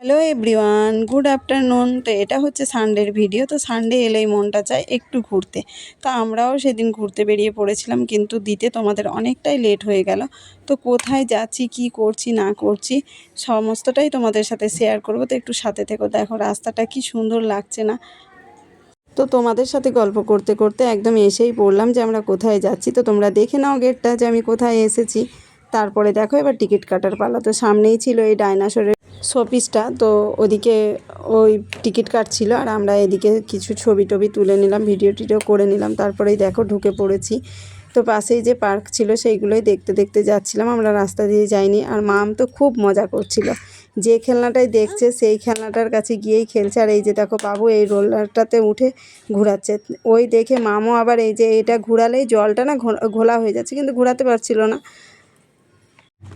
Hello everyone good afternoon তো এটা হচ্ছে সানডের ভিডিও তো সানডে এলেই মনটা চায় একটু ঘুরতে। তো আমরাও সেদিন ঘুরতে বেরিয়ে পড়েছিলাম, কিন্তু দিতে তোমাদের অনেকটাই লেট হয়ে গেল। তো কোথায় যাচ্ছি, কি করছি, না করছি, সমস্তটাই তোমাদের সাথে শেয়ার করব। তো একটু সাথে থেকো, দেখো রাস্তাটা কি সুন্দর লাগছে না। তো তোমাদের সাথে গল্প করতে করতে একদম এসেই পড়লাম যে আমরা কোথায় যাচ্ছি। তো তোমরা দেখে নাও গেটটা যে আমি কোথায় এসেছি। তারপরে দেখো এবার টিকিট কাটার পালা। তো সামনেই ছিল এই ডাইনাসরের শোপিসটা তো ওদিকে ওই টিকিট কাটছিল আর আমরা এদিকে কিছু ছবি টবি তুলে নিলাম, ভিডিও টিডিও করে নিলাম। তারপরেই দেখো ঢুকে পড়েছি। তো পাশেই যে পার্ক ছিল সেইগুলোই দেখতে দেখতে যাচ্ছিলাম। আমরা রাস্তা দিয়ে যাইনি আর মাম তো খুব মজা করছিল। যে খেলনাটাই দেখছে সেই খেলনাটার কাছে গিয়েই খেলছে। আর এই যে দেখো বাবু এই রোলারটাতে উঠে ঘোরাচ্ছে। ওই দেখে মামও আবার এই যে এটা ঘোরালেই জলটা না ঘোলা হয়ে যাচ্ছে। কিন্তু ঘোরাতে পারছিল না।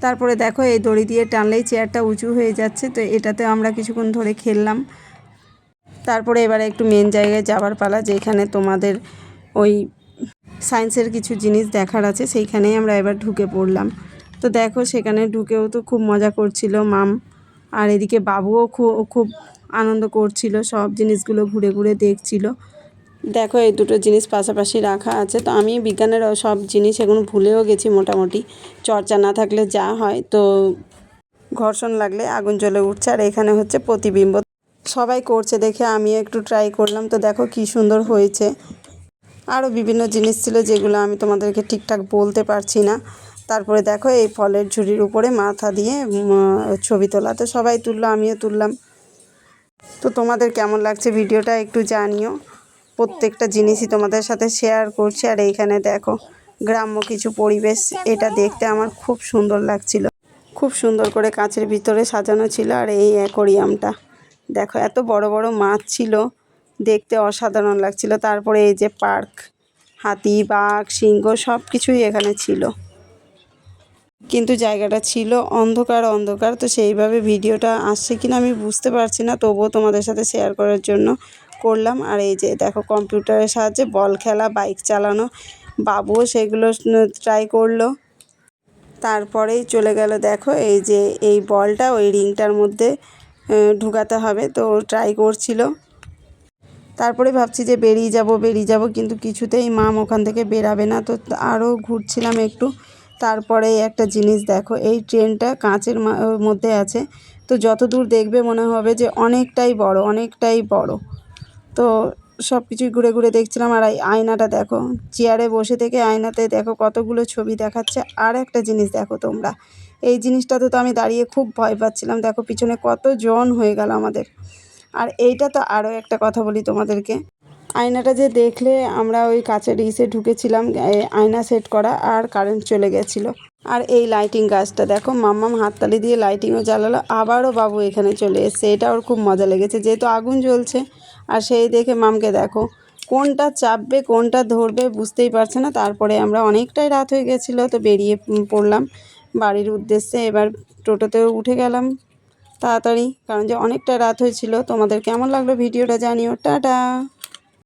তারপরে দেখো এই দড়ি দিয়ে টানলেই চেয়ারটা উঁচু হয়ে যাচ্ছে, তো এটাতে আমরা কিছুক্ষণ ধরে খেললাম। তারপরে এবারে একটু মেন জায়গায় যাওয়ার পালা, যেখানে তোমাদের ওই সায়েন্সের কিছু জিনিস দেখার আছে, সেইখানেই আমরা এবার ঢুকে পড়লাম। তো দেখো সেখানে ঢুকেও তো খুব মজা করছিল মাম, আর এদিকে বাবুও খুব খুব আনন্দ করছিল, সব জিনিসগুলো ঘুরে ঘুরে দেখছিল। দেখো, এই দুটো জিনিস পাশাপাশি রাখা আছে। তো আমি বিজ্ঞানের সব জিনিস এখন ভুলেও গেছি মোটামুটি। চর্চা না থাকলে যা হয়, তো ঘর্ষণ লাগলে আগুন জ্বলে উঠছে। আর এখানে হচ্ছে প্রতিবিম্ব। সবাই করছে দেখে, আমিও একটু ট্রাই করলাম। তো দেখো কি সুন্দর হয়েছে। আরও বিভিন্ন জিনিস ছিল যেগুলো আমি তোমাদেরকে ঠিকঠাক বলতে পারছি না। তারপরে দেখো, এই ফলের ঝুড়ির উপরে মাথা দিয়ে ছবি তোলা। তো সবাই তুললো, আমিও তুললাম। তো তোমাদের কেমন লাগছে ভিডিওটা একটু জানিও। প্রত্যেকটা জিনিসই তোমাদের সাথে শেয়ার করছি। আর এইখানে দেখো, গ্রাম্য কিছু পরিবেশ, এটা দেখতে আমার খুব সুন্দর লাগছিল। খুব সুন্দর করে কাঁচের ভিতরে সাজানো ছিল আর এই অ্যাকোরিয়ামটা। দেখো, এত বড় বড় মাছ ছিল, দেখতে অসাধারণ লাগছিল। তারপরে এই যে পার্ক, হাতি, বাঘ, সিংহ সব কিছুই এখানে ছিল। কিন্তু জায়গাটা ছিল অন্ধকার অন্ধকার। তো সেইভাবে ভিডিওটা আসছে কিনা আমি বুঝতে পারছি না। তবুও তোমাদের সাথে শেয়ার করার জন্য করলাম। আর এই যে দেখো কম্পিউটারের সাহায্যে বল খেলা, বাইক চালানো, বাবুও সেগুলো ট্রাই করল। তারপরেই চলে গেল দেখো এই যে এই বলটা ওই রিংটার মধ্যে ঢুকাতে হবে। তো ট্রাই করছিল। তারপরে ভাবছি যে বেরিয়ে যাব বেরিয়ে যাব, কিন্তু কিছুতেই মাম ওখান থেকে বেরাবে না। তো আরও ঘুরছিলাম একটু। তারপরে একটা জিনিস দেখো, এই ট্রেনটা কাঁচের মধ্যে আছে। তো যত দূর দেখবে মনে হবে যে অনেকটাই বড় অনেকটাই বড়। তো সব কিছুই ঘুরে ঘুরে দেখছিলাম। আর এই আয়নাটা দেখো, চেয়ারে বসে থেকে আয়নাতে দেখো কতগুলো ছবি দেখাচ্ছে। আর একটা জিনিস দেখো তোমরা, এই জিনিসটাতে তো আমি দাঁড়িয়ে খুব ভয় পাচ্ছিলাম। দেখো পিছনে কত জন হয়ে গেল আমাদের। আর এইটা তো আরও একটা কথা বলি তোমাদেরকে, আয়নাটা যে দেখলে আমরা ওই কাচের ইসে ঢুকেছিলাম আয়না সেট করা আর কারেন্ট চলে গেছিল। আর এই লাইটিং গাছটা, দেখো মাম্মাম হাততালি দিয়ে লাইটিংও জ্বালালো। আবারও বাবু এখানে চলে এসছে, এটা ওর খুব মজা লেগেছে, যেহেতু আগুন জ্বলছে। আর সেই দেখে মামকে দেখো, কোনটা চাপবে, কোনটা ধরবে বুঝতেই পারছে না। তারপরে আমরা অনেকটাই রাত হয়ে গেছিল, তো বেরিয়ে পড়লাম। বাড়ির উদ্দেশ্যে এবার টোটোতেও উঠে গেলাম তাড়াতাড়ি, কারণ যে অনেকটা রাত হয়েছিল। তোমাদের কেমন লাগল ভিডিওটা জানিও। টাটা!